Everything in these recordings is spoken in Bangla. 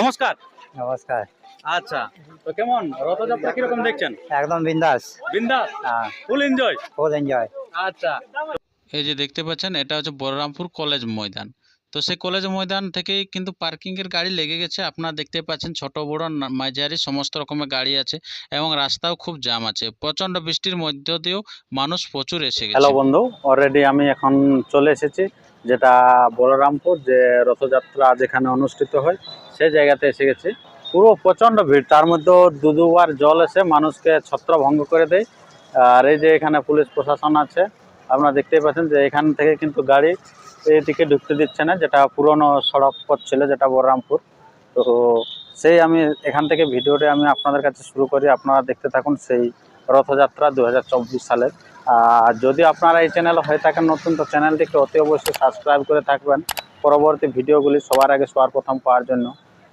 নমস্কার। নমস্কার। আচ্ছা তো কেমন? রথযাত্রা কীরকম দেখছেন? একদম বিন্দাস। বিন্দাস? ফুল এনজয় ফুল এনজয় আচ্ছা। এই যে দেখতে পাচ্ছেন এটা হচ্ছে বলরামপুর কলেজ ময়দান। তো সেই কলেজ ময়দান থেকেই কিন্তু পার্কিংয়ের গাড়ি লেগে গেছে। আপনারা দেখতে পাচ্ছেন ছোট বড় মাঝারি সমস্ত রকমের গাড়ি আছে এবং রাস্তাও খুব জাম আছে। প্রচণ্ড বৃষ্টির মধ্য দিয়েও মানুষ প্রচুর এসে গেছে। হ্যালো বন্ধু অলরেডি আমি এখন চলে এসেছি যেটা বলরামপুর যে রথযাত্রা যেখানে অনুষ্ঠিত হয় সেই জায়গাতে এসে গেছি। পুরো প্রচণ্ড ভিড়। তার মধ্যেও দু দুবার জল এসে মানুষকে ছত্রভঙ্গ করে দেয়। আর এই যে এখানে পুলিশ প্রশাসন আছে, আপনারা দেখতেই পাচ্ছেন যে এখান থেকে কিন্তু গাড়ি এদিকে ঢুকতে দিচ্ছে না, যেটা পুরনো সড়ক পথ ছিল, যেটা বলরামপুর তো সেই আমি এখান থেকে ভিডিওটা আমি আপনাদের কাছে শুরু করি। আপনারা দেখতে থাকুন সেই রথযাত্রা দু হাজার চব্বিশ সালের। আর যদি আপনারা এই চ্যানেল হয়ে থাকেন নতুন, তো চ্যানেলটিকে অতি অবশ্যই সাবস্ক্রাইব করে থাকবেন। পরবর্তী ভিডিওগুলি সবার আগে সবার প্রথম পাওয়ার জন্য।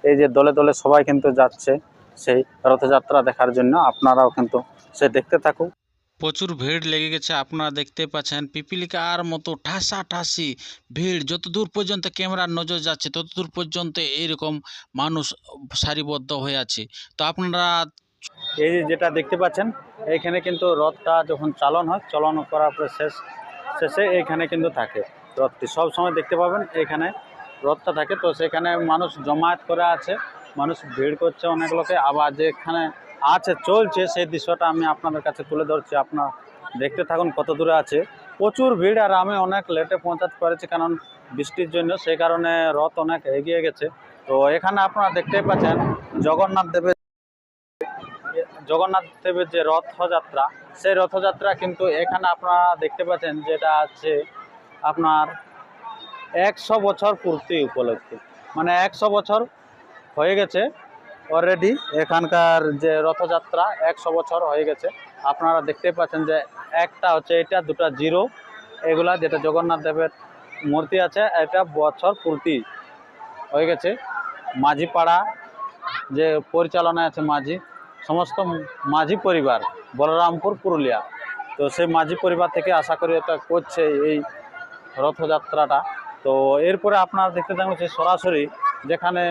এই যে দলে দলে সবাই কিন্তু যাচ্ছে সেই রথযাত্রা দেখার জন্য আপনারাও কিন্তু সে দেখতে থাকুন। প্রচুর ভিড় লেগে গেছে আপনারা দেখতে পাচ্ছেন পিপিলিকার মতো ঠাসা ঠাসি ভিড়। যত দূর পর্যন্ত ক্যামেরার নজর যাচ্ছে তত দূর পর্যন্ত এইরকম মানুষ সারিবদ্ধ হয়ে আছে। তো আপনারা এই যে যেটা দেখতে পাচ্ছেন এইখানে কিন্তু রথটা যখন চালন হয় চালন করার পরে শেষ শেষে এইখানে কিন্তু থাকে রথটি। সব সময় দেখতে পাবেন এইখানে রথটা থাকে, তো সেখানে মানুষ জমায়েত করে আছে, মানুষ ভিড় করছে অনেক লোকে। আবার যেখানে আছে, চলছে, সেই দৃশ্যটা আমি আপনাদের কাছে তুলে ধরছি, আপনার দেখতে থাকুন কত দূরে আছে। প্রচুর ভিড় আর আমি অনেক লেটে পৌঁছাতে পেরেছি, কারণ বৃষ্টির জন্য সেই কারণে রথ অনেক এগিয়ে গেছে। তো এখানে আপনারা দেখতেই পাচ্ছেন, জগন্নাথ দেবের জগন্নাথ দেবের যে রথযাত্রা, সেই রথযাত্রা কিন্তু এখানে আপনারা দেখতে পাচ্ছেন, যেটা আছে আপনার একশো বছর পূর্তি উপলক্ষে। মানে একশো বছর হয়ে গেছে অলরেডি এখানকার যে রথযাত্রা একশো বছর হয়ে গেছে। আপনারা দেখতে পাচ্ছেন যে একটা হচ্ছে এটা, দুটা জিরো। এগুলা যেটা জগন্নাথ দেবের মূর্তি আছে, এটা বছর পূর্তি হয়ে গেছে। মাঝি পাড়া যে পরিচালনায় আছে মাঝি, সমস্ত মাঝি পরিবার, বলরামপুর, পুরুলিয়া। তো সেই মাঝি পরিবার থেকে আশা করি এটা করছে এই রথযাত্রাটা। তো এরপরে আপনারা দেখতে থাকবেন যে সরাসরি যেখানে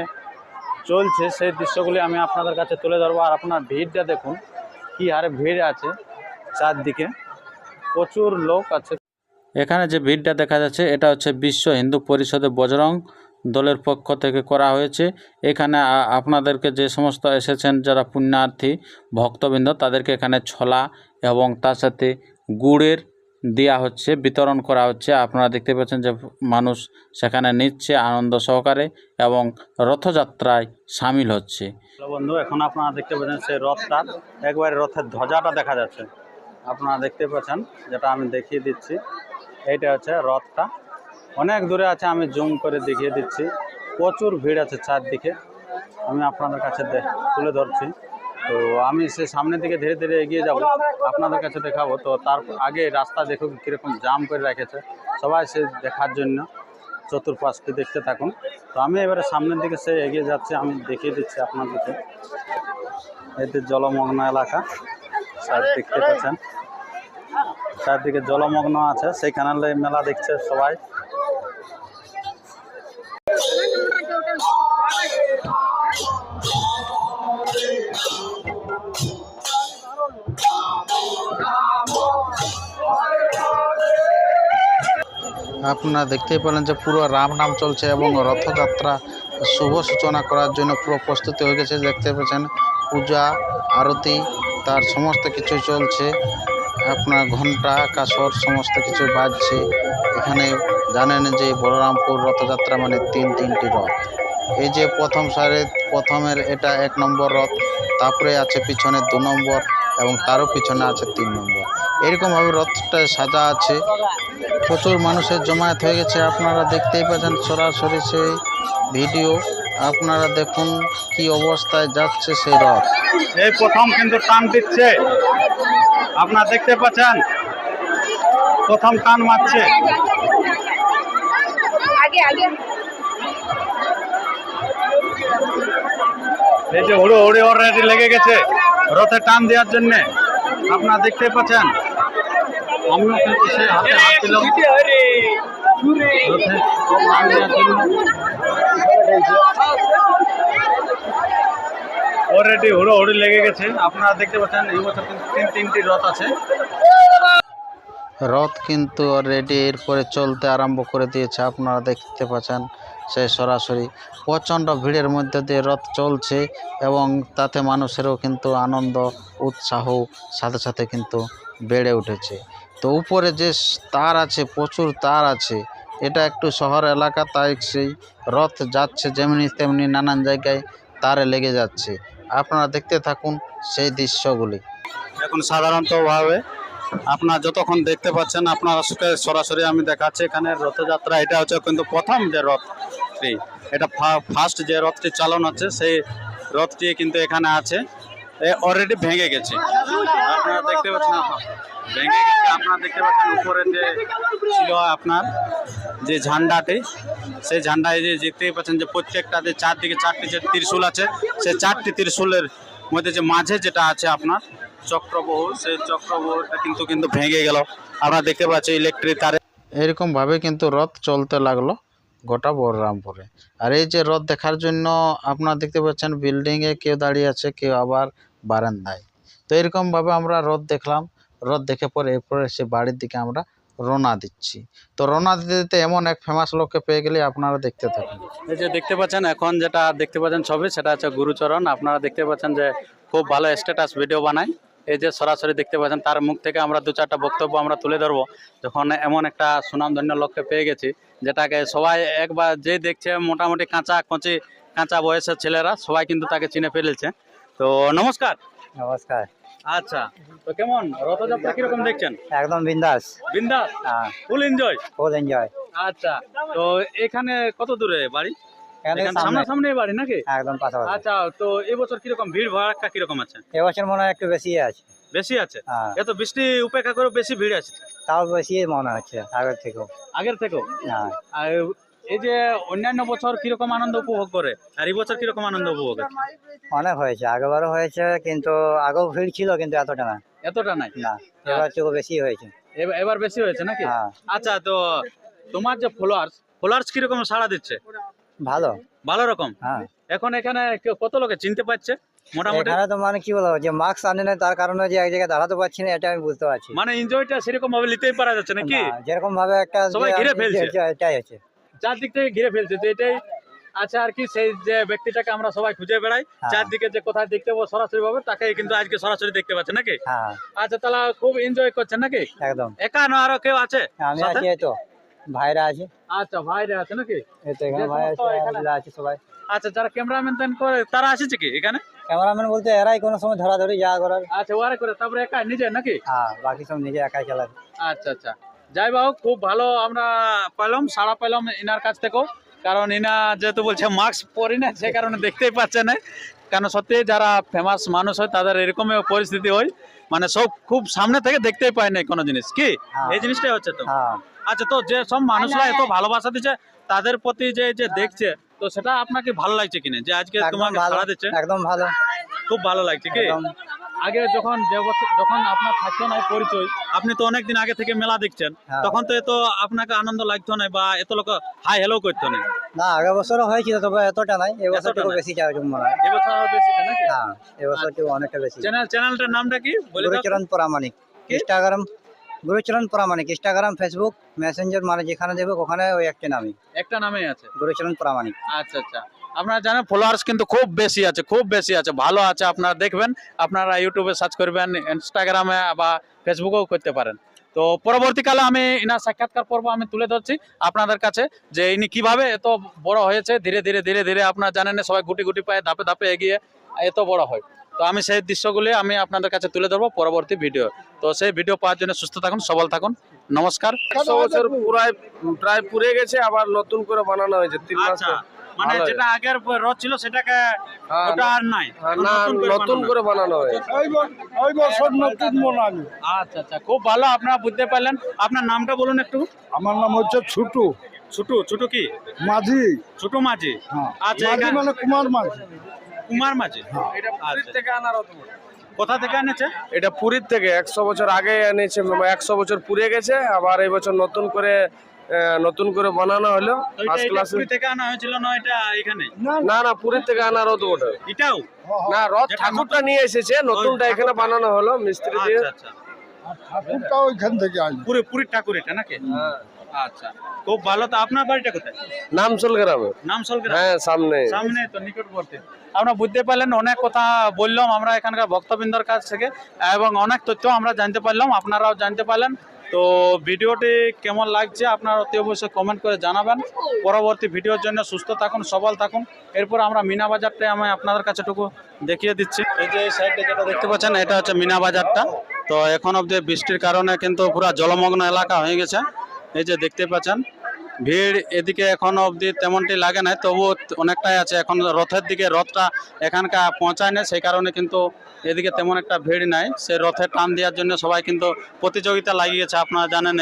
চলছে সেই দৃশ্যগুলি আমি আপনাদের কাছে তুলে ধরবো। আর আপনার ভিড়টা দেখুন, কী হারে ভিড় আছে চারদিকে। প্রচুর লোক আছে। এখানে যে ভিড়টা দেখা যাচ্ছে, এটা হচ্ছে বিশ্ব হিন্দু পরিষদের বজরং দলের পক্ষ থেকে করা হয়েছে। এখানে আপনাদেরকে যে সমস্ত এসেছেন যারা পুণ্যার্থী, ভক্তবৃন্দ, তাদেরকে এখানে ছলা এবং তার সাথে গুড়ের দেওয়া হচ্ছে, বিতরণ করা হচ্ছে। আপনারা দেখতে পাচ্ছেন যে মানুষ সেখানে নিচ্ছে, আনন্দ সহকারে এবং রথযাত্রায় সামিল হচ্ছে। বন্ধু, এখন আপনারা দেখতে পাচ্ছেন সেই রথটা, একবারে রথের ধ্বজাটা দেখা যাচ্ছে। আপনারা দেখতে পাচ্ছেন, যেটা আমি দেখিয়ে দিচ্ছি, এইটা হচ্ছে রথটা। অনেক দূরে আছে, আমি জুম করে দেখিয়ে দিচ্ছি। প্রচুর ভিড় আছে চারদিকে। আমি আপনাদের কাছে তুলে ধরছি। তো আমি সে সামনের দিকে ধীরে ধীরে এগিয়ে যাব। আপনাদের কাছে দেখাবো। তো তার আগে রাস্তা দেখুন কীরকম জাম করে রেখেছে। সবাই সে দেখার জন্য চতুর্পাশকে দেখতে থাকুন। তো আমি এবারে সামনের দিকে সে এগিয়ে যাচ্ছে। আমি দেখিয়ে দিচ্ছি আপনাদেরকে। এতে জলমগ্ন এলাকা। সাইড দেখতে পাচ্ছেন। চারদিকে জলমগ্ন আছে। সেই সেইখানে মেলা দেখছে সবাই। আপনারা দেখতেই পেলেন যে পুরো রাম নাম চলছে এবং রথযাত্রা শুভ সূচনা করার জন্য পুরো প্রস্তুতি হয়ে গেছে, দেখতে পাচ্ছেন পূজা, আরতি, তার সমস্ত কিছু চলছে। আপনার ঘণ্টা কাসর সমস্ত কিছু বাজছে। এখানে জানেন যে বলরামপুর রথযাত্রা মানে তিন তিনটি রথ। এই যে প্রথম সারে প্রথমের এটা এক নম্বর রথ তারপরে আছে পিছনে দু নম্বর এবং তারও পিছনে আছে তিন নম্বর। এরকমভাবে রথটা সাজা আছে। প্রচুর মানুষের জমায়েত হয়ে গেছে। আপনারা দেখতেই পাচ্ছেন সরাসরি সেই ভিডিও। আপনারা দেখুন কি অবস্থায় যাচ্ছে সেই রথ। এই প্রথম কিন্তু টান দিচ্ছে। আপনারা দেখতে পাচ্ছেন? প্রথম টান মারছে। আগে আগে। এই যে হুড়ো হুড়ে অলরেডি লেগে গেছে। রথে টান দেওয়ার জন্য। আপনারা দেখতে পাচ্ছেন। আমিও কিন্তু সে হাতে হাত দিলাম রথে টান দেওয়ার জন্য। অলরেডি হুড়োহুড়ি লেগে গেছে। আপনারা দেখতে পাচ্ছেন এই বছর কিন্তু তিন তিনটি রথ আছে। রথ কিন্তু অলরেডি এরপরে চলতে আরম্ভ করে দিয়েছে। আপনারা দেখতে পাচ্ছেন, সে সরাসরি প্রচণ্ড ভিড়ের মধ্যে দিয়ে রথ চলছে এবং তাতে মানুষেরও কিন্তু আনন্দ, উৎসাহ, সাথে সাথে কিন্তু বেড়ে উঠেছে। তো উপরে যে তার আছে, প্রচুর তার আছে, এটা একটু শহর এলাকা, তাই সেই রথ যাচ্ছে যেমনি তেমনি নানান জায়গায় তারে লেগে যাচ্ছে। আপনারা দেখতে থাকুন সেই দৃশ্যগুলি। এখন সাধারণতভাবে আপনার যতক্ষণ দেখতে পাচ্ছেন, আপনার সরাসরি আমি দেখাচ্ছি এখানে রথযাত্রা। এটা হচ্ছে কিন্তু প্রথম যে রথটি। এটা ফার্স্ট যে রথটি চালন হচ্ছে, সেই রথটি কিন্তু এখানে আছে। এ অলরেডি ভেঙে গেছে। আপনারা দেখতে পাচ্ছেন, ভেঙে গেছে। আপনারা দেখতে পাচ্ছেন উপরে যে ছিল আপনার যে ঝান্ডাটি, সেই ঝান্ডায় যে দেখতেই পাচ্ছেন যে প্রত্যেকটা যে চারদিকে চারটি যে ত্রিশূল আছে, সেই চারটি ত্রিশূলের মধ্যে যে মাঝে যেটা আছে আপনার চক্রবহু সেই চক্রবহুটা কিন্তু কিন্তু ভেঙে গেল। আমরা দেখতে পাচ্ছি ইলেকট্রিক তারে এরকমভাবে কিন্তু রথ চলতে লাগল গোটা বলরামপুরে। আর এই যে রথ দেখার জন্য আপনারা দেখতে পাচ্ছেন বিল্ডিংয়ে কেউ দাঁড়িয়ে আছে কেউ আবার বারান্দায়। তো এরকমভাবে আমরা রথ দেখলাম। রথ দেখে পরে এরপরে সে বাড়ির দিকে আমরা রওনা দিচ্ছি। তো রোনা দিতে দিতে এমন এক ফেমাস লোককে পেয়ে গেলে আপনারা দেখতে থাকুন। এই যে দেখতে পাচ্ছেন এখন যেটা দেখতে পাচ্ছেন ছবি সেটা হচ্ছে গুরুচরণ। আপনারা দেখতে পাচ্ছেন যে খুব ভালো স্ট্যাটাস ভিডিও বানায়। এই যে সরাসরি দেখতে পাচ্ছেন তার মুখ থেকে আমরা দু চারটা বক্তব্য আমরা তুলে ধরবো। যখন এমন একটা সুনামধন্য লক্ষ্যে পেয়ে গেছি যেটাকে সবাই একবার যে দেখছে মোটামুটি কাঁচা কচি কাঁচা বয়সের ছেলেরা সবাই কিন্তু তাকে চিনে ফেলেছে। তো নমস্কার। নমস্কার। আচ্ছা তো কেমন? রথযাত্রা কীরকম দেখছেন? একদম বিন্দাস। বিন্দাস? ফুল এনজয় ফুল এনজয় আচ্ছা তো এখানে কত দূরে বাড়ি? সামনাসামনি বাড়ি নাকি? একদম পাশাপাশি। আচ্ছা তো এবছর কীরকম ভিড় ভাড়াটা কীরকম আছে? এবছর মনে হয় একটু বেশি আছে। বেশি আছে? হ্যাঁ। এত বৃষ্টি উপেক্ষা করে বেশি ভিড় আছে? তাও বেশি মনে হচ্ছে আগের থেকেও। আগের থেকেও? হ্যাঁ। আর এই যে অন্যান্য বছর কীরকম আনন্দ উপভোগ করে? আর এই বছর কীরকম আনন্দ উপভোগ অনেক হয়েছে আগেবারও হয়েছে কিন্তু আগেও ভিড় ছিল কিন্তু এতটা না। এতটা নাই? না এবার থেকে বেশি হয়েছে। এবার- বেশি হয়েছে নাকি? হ্যাঁ। আচ্ছা তো তোমার যে ফলোয়ার্স ফলোয়ার্স কীরকম সাড়া দিচ্ছে? ভালো। ভালো রকম? হ্যাঁ। এখন এখানে কত লোকে চিনতে পারছে মোটামুটি? এখানে তো মানে কি বলব যে মাস্ক আনে না তার কারণে যে এক জায়গায় দাঁড়াতে পারছি না এটা আমি বুঝতে পারছি। মানে এনজয়টা সেরকম ভাবে নিতেই পারা যাচ্ছে নাকি যেরকম ভাবে একটা সবাই ঘিরে ফেলছে। এটাই আছে চারদিক থেকে ঘিরে ফেলছে তো এটাই আচ্ছা আর কি সেই যে ব্যক্তিটাকে আমরা সবাই খুঁজে বেড়াই হ্যাঁ। চারদিকে যে কোথায় দেখতে পাবো সরাসরি ভাবে তাকে কিন্তু আজকে সরাসরি দেখতে পাচ্ছে নাকি? হ্যাঁ। আচ্ছা তাহলে খুব এনজয় করছেন নাকি? একদম। একা না আরও কেউ আছে আমি আছি তো। ভাইরা আছে। আচ্ছা ভাইরা আছে নাকি? এই তো এখানে ভাই আছে সবাই। আচ্ছা যারা ক্যামেরাম্যান টেন করে তারা আসছে কি এখানে? ক্যামেরাম্যান বলতে এরাই কোনো সময় ধরাধরি যা করার। আচ্ছা ওয়ারে করে তারপরে একা নিজে নাকি? হ্যাঁ বাকি সব নিজে একাই চালাবে আচ্ছা আচ্ছা। যাই হোক, খুব ভালো আমরা পেলাম সাড়া পেলাম ইনার কাছ থেকেও। কারণ ইনা যেহেতু বলছে মাস্ক পরি না সে কারণে দেখতেই পাচ্ছে না। কারণ সত্যি যারা ফেমাস মানুষ হয় তাদের এরকমই পরিস্থিতি হয়। মানে সব খুব সামনে থেকে দেখতেই পায় না কোনো জিনিস কি? হ্যাঁ। এই জিনিসটাই হচ্ছে তো। হ্যাঁ। আচ্ছা তো যে সব মানুষরা এত ভালোবাসা দিচ্ছে তাদের প্রতি যে যে দেখছে তো সেটা আপনাকে ভালো লাগছে কিনা? যে আজকে তোমাকে ভালো দিচ্ছে? একদম ভালো। খুব ভালো লাগছে কি? একদম। আগে যখন যখন আপনার থাকতো না পরিচয় আপনি তো অনেক দিন আগে থেকে মেলা দেখছেন। হ্যাঁ। তখন তো এত আপনাকে আনন্দ লাগতো না বা এত লোক হাই হ্যালো করতো না। না আগের বছরও হয়েছিল তবে এতটা নাই। এবছর নাই। বেশি চাই মনে হয় এবছর আরও বেশি তো নাকি? হ্যাঁ এবছর একটু অনেকটা বেশি। চ্যানেল চ্যানেলটার নামটা কি? Gurucharan Pramanik. Instagram Gurucharan Pramanik. Instagram Facebook Messenger মানে যেখানে দেবে ওখানে ওই একটা নামই। একটা নামেই আছে। গুরুচরণ প্রামাণিক। আচ্ছা আচ্ছা। আপনারা জানেন ফলোয়ার্স কিন্তু খুব বেশি আছে খুব বেশি আছে ভালো আছে আপনারা দেখবেন আপনারা ইউটিউবে সার্চ করবেন ইনস্টাগ্রামে বা ফেসবুকেও করতে পারেন। তো পরবর্তীকালে আমি ইনার সাক্ষাৎকার পর্ব আমি তুলে ধরছি আপনাদের কাছে যে ইনি কীভাবে এত বড় হয়েছে ধীরে ধীরে ধীরে ধীরে আপনারা জানেন না, সবাই গুটি গুটি পায়ে ধাপে ধাপে এগিয়ে এত বড় হয়। তো আমি সেই দৃশ্যগুলি আমি আপনাদের কাছে তুলে ধরবো পরবর্তী ভিডিও তো সেই ভিডিও পাওয়ার জন্য সুস্থ থাকুন সবল থাকুন নমস্কার। একশো বছর পুরাই প্রায় পুড়ে গেছে আবার নতুন করে বানানো হয়েছে তিন মাস মানে যেটা আগের রথ ছিল সেটাকে হ্যাঁ, ওটা আর নাই। হ্যাঁ, নতুন করে বানানো। করে ওই বছর নতুন মনামি আচ্ছা আচ্ছা খুব ভালো আপনারা বুঝতে পারলেন। আপনার নামটা বলুন একটু। আমার নাম হচ্ছে ছুটু। ছোটু ছোটু কি? মাঝি। ছোট মাঝি। হ্যাঁ। আচ্ছা মানে কুমার মাঝি। কুমার মাঝি। কোথা থেকে এনেছে? এটা পুরীর থেকে একশো বছর আগে এনেছে একশো বছর পুড়ে গেছে আবার এই বছর নতুন করে নতুন করে বানানো হলো। ফার্স্ট ক্লাসে পুরী থেকে আনা হয়েছিল না এটা এখানে? না না। পুরীর থেকে আনা রথ ওটা এটাও? না রথ ঠাকুরটা নিয়ে এসেছে নতুনটা এখানে বানানো হলো মিস্ত্রি দিয়ে। আচ্ছা আচ্ছা। ঠাকুরটা ওইখান থেকে আসবে পুরো পুরীর ঠাকুর এটা নাকি? আচ্ছা। খুব ভালো তো আপনার বাড়িটা কোথায়? নামচল গ্রামে। নাম সলগ্রাম হ্যাঁ সামনে। সামনে তো নিকটবর্তী। আপনারা বুঝতে পারলেন অনেক কথা বললাম আমরা এখানকার ভক্তবৃন্দর কাছ থেকে এবং অনেক তথ্য আমরা জানতে পারলাম আপনারাও জানতে পারলেন। তো ভিডিওটি কেমন লাগছে আপনারা অতি অবশ্যই কমেন্ট করে জানাবেন। পরবর্তী ভিডিওর জন্য সুস্থ থাকুন, সবল থাকুন। এরপর আমরা মিনা বাজারটাই আমি আপনাদের কাছে টুকু দেখিয়ে দিচ্ছি। এই যে এই সাইডে যেটা দেখতে পাচ্ছেন, এটা হচ্ছে মিনা বাজারটা। তো এখন অবধি বৃষ্টির কারণে কিন্তু পুরো জলমগ্ন এলাকা হয়ে গেছে। এই যে দেখতে পাচ্ছেন ভিড় এদিকে এখনও অবধি তেমনটি লাগে না তবুও অনেকটাই আছে। এখন রথের দিকে রথটা এখানকার পৌঁছায় না সেই কারণে কিন্তু এদিকে তেমন একটা ভিড় নাই। সেই রথের টান দেওয়ার জন্য সবাই কিন্তু প্রতিযোগিতা লাগিয়েছে আপনারা জানেন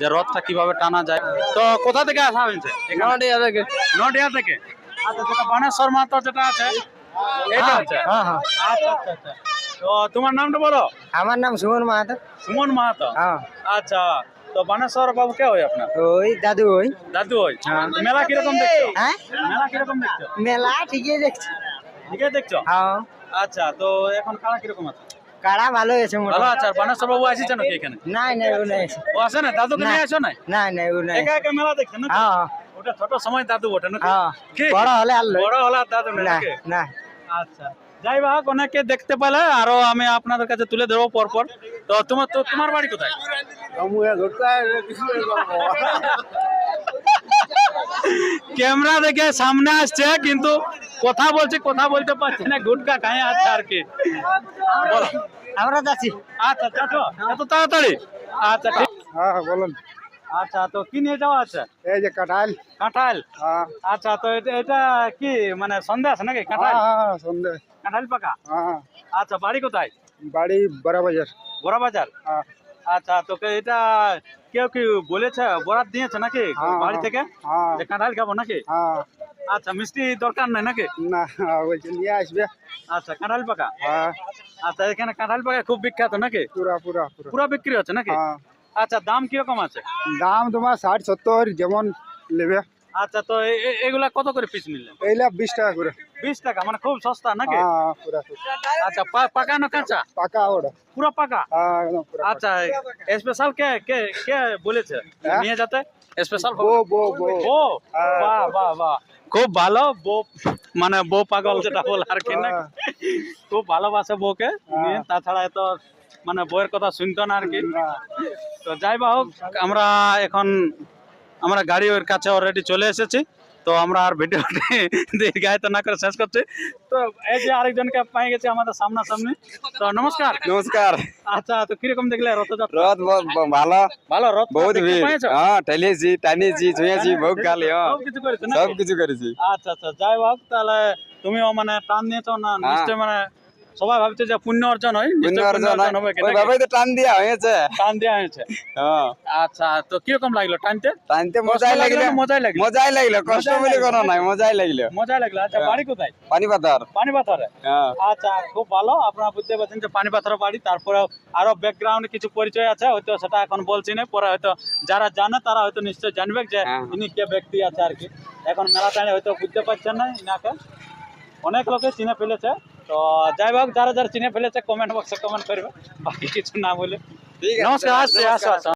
যে রথটা কীভাবে টানা যায়। তো কোথা থেকে আসা হয়েছে? নডিয়া থেকে। নডিয়া থেকে? আচ্ছা যেটা বানেশ্বর যেটা আছে এটা আছে হ্যাঁ হ্যাঁ। আচ্ছা আচ্ছা আচ্ছা। তো তোমার নামটা বলো? আমার নাম সুমন মাহাতো। সুমন মাহাতো? হ্যাঁ। আচ্ছা। তো বানেশ্বর বাবু কে হয় আপনার? ওই দাদু ওই। দাদু হয়। মেলা কীরকম দেখছ? হ্যাঁ? মেলা কীরকম দেখছ? মেলা ঠিকই দেখছি। ঠিকই দেখছ? হ্যাঁ। আচ্ছা তো এখন কারা কীরকম আছে? ভালো ভালো আছে আর বানেশ্বর বাবু আসিছে নাকি এখানে? নাই নাই ও নাই। ও আসে না দাদুকে না। নিয়ে আসো নাই? নাই নাই ও নাই। একা একা মেলা দেখছ না হ্যাঁ। ওটা ছোট সময় দাদু ওঠে না হ্যাঁ। বড় হলে আর বড় হলা দাদু না না না। আচ্ছা। যাই হোক অনেকে দেখতে পেলে আরও আমি আপনাদের কাছে তুলে ধরবো পরপর। তো তোমার তো তোমার বাড়ি কোথায়? ক্যামেরা দেখে সামনে আসছে কিন্তু কথা বলছে কথা বলতে পারছি না গুটকা খায় আছে আর কি। বলো। আমরা যাচ্ছি। আচ্ছা চাচো এত তাড়াতাড়ি? আচ্ছা ঠিক হ্যাঁ বলুন। আচ্ছা তো কি নিয়ে যাওয়া আছে? এই যে কাঁঠাল। কাঁঠাল? হ্যাঁ। আচ্ছা তো এটা এটা কি মানে সন্দেশ নাকি কাঁঠাল? হ্যাঁ সন্দেহ। কাঁঠাল পাকা? হ্যাঁ। আচ্ছা বাড়ি কোথায়? বাড়ি বড় বাজার বড় বাজার হ্যাঁ। আচ্ছা তোকে এটা কেউ কি বলেছে বরাত দিয়েছে নাকি হ্যাঁ, বাড়ি থেকে? যে কাঁঠাল খাব নাকি? আচ্ছা মিষ্টি দরকার নাই নাকি? না বলছে নিয়ে আসবে। আচ্ছা কাঁঠাল পাকা? আচ্ছা এখানে কাঁঠাল পাকা খুব বিখ্যাত নাকি? পুরা পুরা পুরা। বিক্রি হচ্ছে নাকি? আচ্ছা দাম কীরকম আছে? দাম তোমার ষাট সত্তর যেমন নেবে। আচ্ছা তো এগুলা কত করে পিস নিলেন এইলা বিশ টাকা করে। বিশ টাকা মানে খুব সস্তা নাকি? হ্যাঁ পুরা আচ্ছা পাকা না কাঁচা? পাকা ওটা। পুরো পাকা? হ্যাঁ একদম আচ্ছা স্পেশাল কে কে কে বলেছে? হ্যাঁ? নিয়ে যেতে স্পেশাল বো বো বো ও হ্যাঁ। বাহ বাহ বাহ। খুব ভালো বউ মানে বউ পাগল যেটা বল আর কি না হ্যাঁ। খুব ভালোবাসে বউকে তাছাড়া এত মানে বউয়ের কথা শুনতো না আর কি। তো যাই বা হোক আমরা এখন আমরা গাড়ি ওর কাছে অলরেডি চলে এসেছি। তো আমরা আর ভিডিওটি দীর্ঘায়িত না করে শেষ করছি। তো এই যে আরেকজনকে পাই গেছি আমাদের সামনাসামনি। তো নমস্কার। নমস্কার। আচ্ছা তো কীরকম দেখলে রথযাত্রা? রথ ভালো। ভালো রথ বহুত ভিড়। হ্যাঁ ঠেলিয়েছি টানিয়েছি ছুঁয়েছি বহুত গালি হ্যাঁ। সব কিছু করেছ সব কিছু করেছি। আচ্ছা আচ্ছা যাই হোক তাহলে তুমিও মানে টান নিয়েছো না হ্যাঁ। নিশ্চয় মানে সবাই ভাবছে যে পুণ্য অর্জন হয় পুণ্য অর্জন হবে ওইভাবেই তো টান দেওয়া হয়েছে। টান দেওয়া হয়েছে। হ্যাঁ। আচ্ছা তো কীরকম লাগল টানতে? টানতে মজাই লাগল মজাই লাগল? মজাই লাগল কষ্ট বলে কোনো নাই মজাই লাগল। মজাই লাগল। আচ্ছা হ্যাঁ। বাড়ি কোথায়? পানি পাথর। পানি পাথরে? হ্যাঁ। আচ্ছা খুব ভালো। আপনারা বুঝতে পারছেন যে পানি পাথর বাড়ি তারপরে আরও ব্যাকগ্রাউন্ডে কিছু পরিচয় আছে হয়তো সেটা এখন বলছি না। পরে হয়তো যারা জানে তারা হয়তো নিশ্চয় জানবে যে। ইনি কে ব্যক্তি আছে আর কি। এখন মেলা টাইমে হয়তো বুঝতে পারছেন না ইনাকে। অনেক লোকে চিনে ফেলেছে। তো যাই হোক যারা যারা চিনে ফেলেছে কমেন্ট বক্সে কমেন্ট করবে বাকি কিছু না বলে ঠিক আছে নমস্কার আসছি আসো আসো